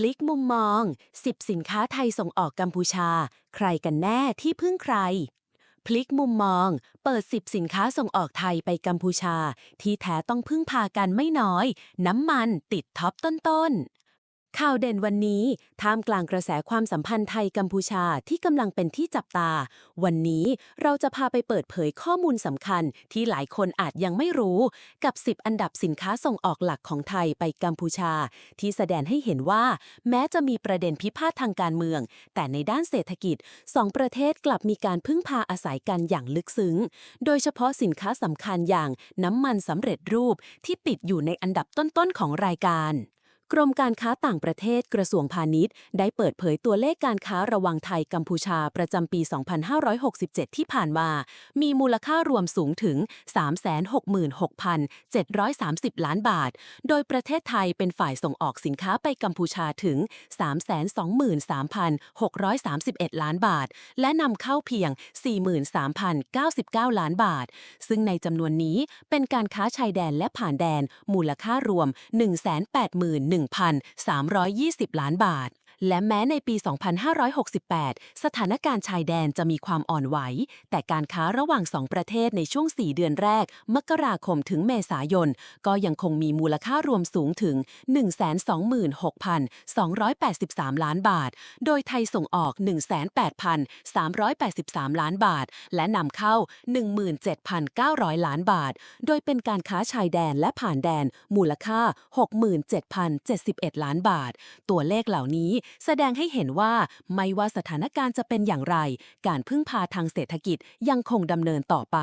พลิกมุมมอง 10 สินค้าไทยส่งออกกัมพูชา ใครกันแน่ที่พึ่งใคร พลิกมุมมอง เปิด 10 สินค้าส่งออกไทยไปกัมพูชา ที่แท้ต้องพึ่งพากันไม่น้อย น้ำมันติดท็อปต้นๆ ข่าวเด่นวันนี้ ท่ามกลางกระแสความสัมพันธ์ไทยกัมพูชาที่กำลังเป็นที่จับตา วันนี้เราจะพาไปเปิดเผยข้อมูลสำคัญที่หลายคนอาจยังไม่รู้ กับ 10 อันดับสินค้าส่งออกหลักของไทยไปกัมพูชา ที่แสดงให้เห็นว่า แม้จะมีประเด็นพิพาททางการเมือง แต่ในด้านเศรษฐกิจสองประเทศกลับมีการพึ่งพาอาศัยกันอย่างลึกซึ้ง โดยเฉพาะสินค้าสำคัญอย่างน้ำมันสำเร็จรูปที่ติดอยู่ในอันดับต้นๆของรายการ กรมการค้าต่างประเทศกระทรวงพาณิชย์ ได้เปิดเผยตัวเลขการค้าระหว่างไทยกัมพูชาประจำปี 2567 ที่ผ่านมา มีมูลค่ารวมสูงถึง 366,730 ล้านบาท โดยประเทศไทยเป็นฝ่ายส่งออกสินค้าไปกัมพูชาถึง 323,631 ล้านบาท และนำเข้าเพียง 43,099 ล้านบาท ซึ่งในจำนวนนี้เป็นการค้าชายแดนและผ่านแดนมูลค่ารวม1,081 1,320 ล้านบาท และแม้ในปี 2568 สถานการณ์ชายแดนจะมีความอ่อนไหว แต่การค้าระหว่างสองประเทศในช่วง 4 เดือนแรก มกราคมถึงเมษายน ก็ยังคงมีมูลค่ารวมสูงถึง 126,283 ล้านบาท โดยไทยส่งออก108,383 ล้านบาท และนำเข้า 17,900 ล้านบาท โดยเป็นการค้าชายแดนและผ่านแดนมูลค่า 67,071 ล้านบาท ตัวเลขเหล่านี้แสดงให้เห็นว่าไม่ว่าสถานการณ์จะเป็นอย่างไร การพึ่งพาทางเศรษฐกิจยังคงดำเนินต่อไป